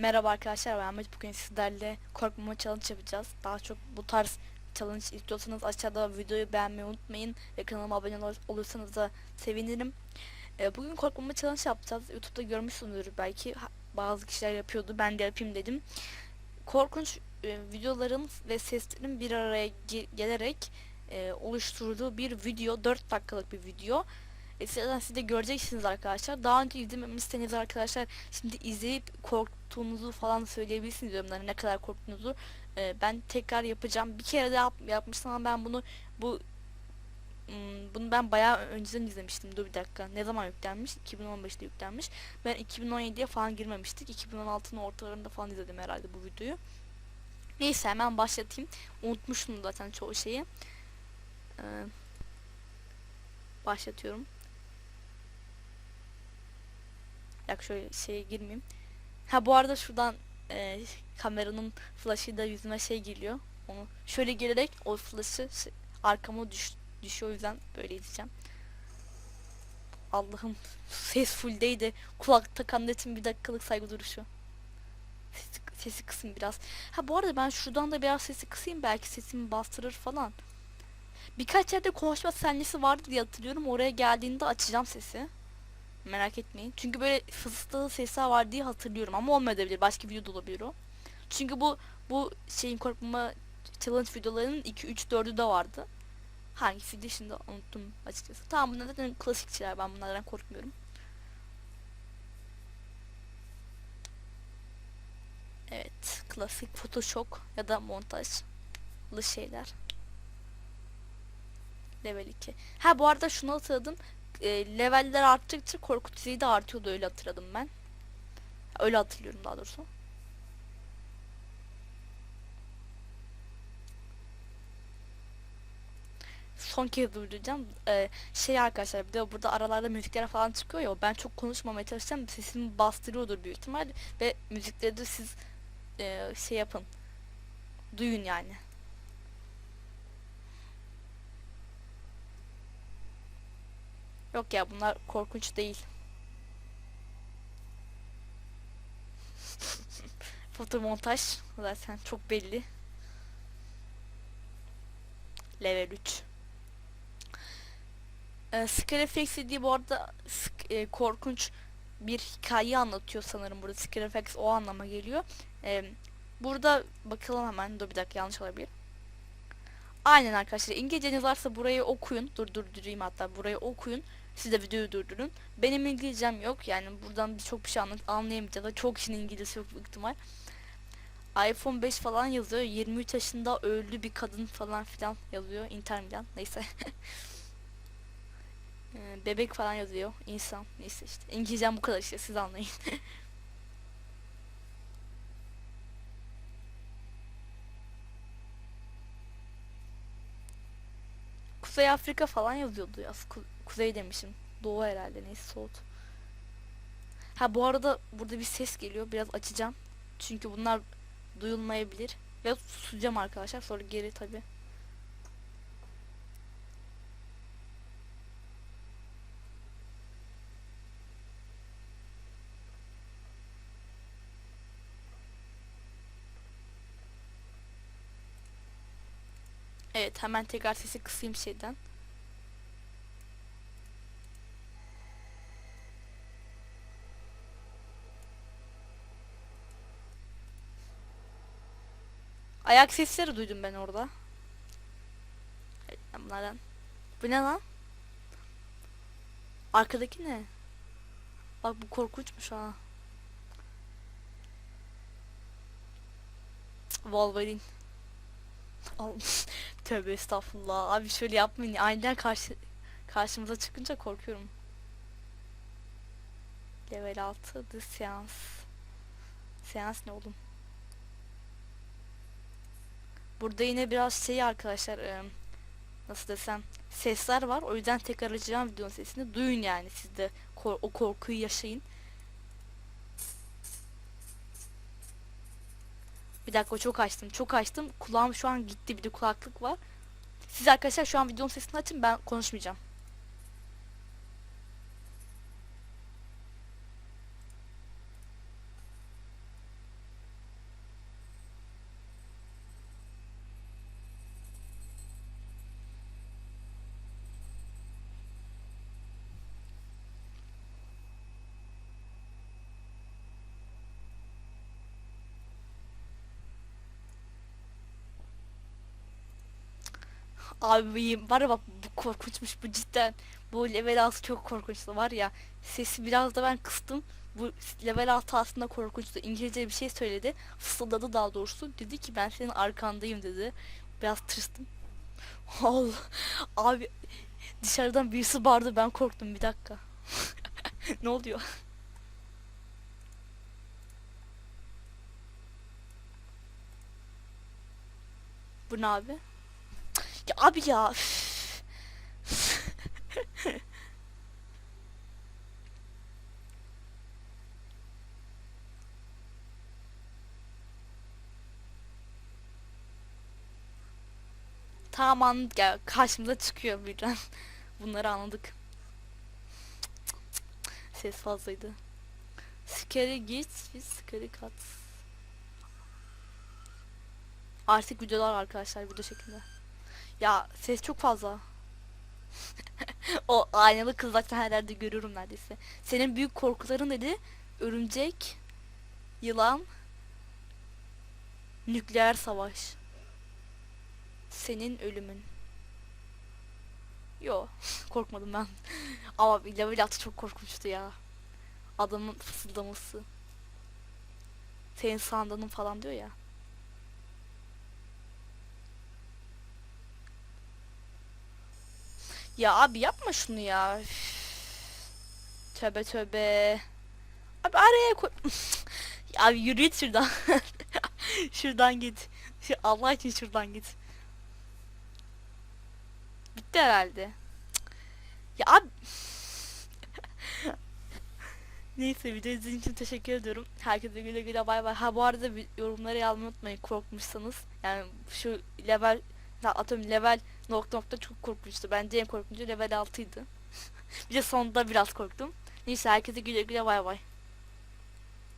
Merhaba arkadaşlar ben Ahmet bugün sizlerle korkmama challenge yapacağız. Daha çok bu tarz challenge istiyorsanız aşağıda videoyu beğenmeyi unutmayın ve kanalıma abone ol- olursanız da sevinirim. Ee, bugün korkmama challenge yapacağız. YouTube'da görmüşsünüzdür belki bazı kişiler yapıyordu ben de yapayım dedim. Korkunç e, videoların ve seslerin bir araya ge- gelerek e, oluşturduğu bir video 4 dakikalık bir video. E, zaten siz de göreceksiniz arkadaşlar. Daha önce izlememişseniz arkadaşlar şimdi izleyip korktuğunuzu falan söyleyebilirsiniz yorumlara ne kadar korktuğunuzu. E, ben tekrar yapacağım. Bir kere de yap, yapmıştım ama ben bunu bu hmm, bunu ben bayağı önceden izlemiştim. Dur bir dakika. Ne zaman yüklenmiş? 2015'te yüklenmiş. Ben 2017'ye falan girmemiştik. 2016'nın ortalarında falan izledim herhalde bu videoyu. Neyse hemen başlatayım. Unutmuştum zaten çoğu şeyi. Ee, başlatıyorum. Yak şöyle şeye girmeyeyim. Ha bu arada şuradan e, kameranın flash'ı da yüzüme şey geliyor. Onu şöyle gelerek o flash'ı arkama düş, düşüyor o yüzden böyle izleyeceğim. Allah'ım ses fulldeydi. Kulak takan netin bir dakikalık saygı duruşu. Sesi, sesi kısın biraz. Ha bu arada ben şuradan da biraz sesi kısayım belki sesimi bastırır falan. Birkaç yerde konuşma sahnesi vardı diye hatırlıyorum. Oraya geldiğinde açacağım sesi. Merak etmeyin. Çünkü böyle fısıltılı sesler var diye hatırlıyorum ama olmayabilir. Başka video da olabilir o. Çünkü bu bu şeyin korkma challenge videolarının 2 3 4'ü de vardı. Hangisiydi şimdi unuttum açıkçası. Tamam bunlar zaten klasik şeyler. Ben bunlardan korkmuyorum. Evet, klasik Photoshop ya da montajlı şeyler. Level 2. Ha bu arada şunu hatırladım e, leveller arttıkça korku düzeyi de artıyordu öyle hatırladım ben. Öyle hatırlıyorum daha doğrusu. Son kez durduracağım. Ee, şey arkadaşlar bir de burada aralarda müzikler falan çıkıyor ya ben çok konuşmamaya çalışacağım. Sesimi bastırıyordur büyük ihtimal ve müzikleri de siz e, şey yapın. Duyun yani. Yok ya bunlar korkunç değil. Fotomontaj zaten çok belli. Level 3. Ee, Scareflex dediği bu arada e, korkunç bir hikaye anlatıyor sanırım burada. Scareflex o anlama geliyor. Ee, burada bakalım hemen. Dur bir dakika yanlış olabilir. Aynen arkadaşlar. İngilizceniz varsa burayı okuyun. Dur durdurayım hatta. Burayı okuyun. Siz de videoyu durdurun. Benim İngilizcem yok. Yani buradan birçok bir şey anlat anlayamayacağız. Çok kişinin İngilizcesi yok büyük ihtimal. iPhone 5 falan yazıyor. 23 yaşında öldü bir kadın falan filan yazıyor. Inter Milan. Neyse. Ee, Bebek falan yazıyor. İnsan. Neyse işte. İngilizcem bu kadar işte. Siz anlayın. Kuzey Afrika falan yazıyordu ya. Ku- Kuzey demişim. Doğu herhalde neyse soğut. Ha bu arada burada bir ses geliyor. Biraz açacağım. Çünkü bunlar duyulmayabilir. Ve susacağım arkadaşlar. Sonra geri tabi. Evet hemen tekrar sesi kısayım şeyden. Ayak sesleri duydum ben orada. Evet, bunlardan. Bu ne lan? Arkadaki ne? Bak bu korkunçmuş ha. Wolverine. Tövbe estağfurullah. Abi şöyle yapmayın. Aniden karşı karşımıza çıkınca korkuyorum. Level 6 The Seans. Seans ne oğlum? Burada yine biraz şey arkadaşlar e, nasıl desem sesler var. O yüzden tekrar açacağım videonun sesini. Duyun yani siz de o korkuyu yaşayın. Bir dakika çok açtım. Çok açtım. Kulağım şu an gitti. Bir de kulaklık var. Siz arkadaşlar şu an videonun sesini açın. Ben konuşmayacağım. Abi var ya bak bu korkunçmuş bu cidden. Bu level 6 çok korkunçtu var ya. Sesi biraz da ben kıstım. Bu level 6 aslında korkunçtu. İngilizce bir şey söyledi. Fısıldadı daha doğrusu. Dedi ki ben senin arkandayım dedi. Biraz tırstım. Allah. Abi dışarıdan birisi bağırdı ben korktum bir dakika. ne oluyor? Bu ne abi? Abi ya. Tamam ya. Karşımıza çıkıyor birden. Bunları anladık. Ses fazlaydı. Scary git, biz scary kat. Artık videolar arkadaşlar video şeklinde. Ya ses çok fazla. o aynalı kız zaten her yerde görüyorum neredeyse. Senin büyük korkuların dedi. Örümcek, yılan, nükleer savaş. Senin ölümün. Yo korkmadım ben. Ama level altı çok korkunçtu ya. Adamın fısıldaması. Senin sandığın falan diyor ya. Ya abi yapma şunu ya. Üf. Tövbe tövbe. Abi araya koy. abi yürü şuradan. şuradan git. Allah için şuradan git. Bitti herhalde. Ya abi. Neyse video izlediğiniz için teşekkür ediyorum. Herkese güle güle bay bay. Ha bu arada yorumları yazmayı unutmayın korkmuşsanız. Yani şu level atıyorum level nokta nokta çok korkmuştu. Bence en korkuncu level 6'ydı. bir de sonunda biraz korktum. Neyse herkese güle güle bay bay.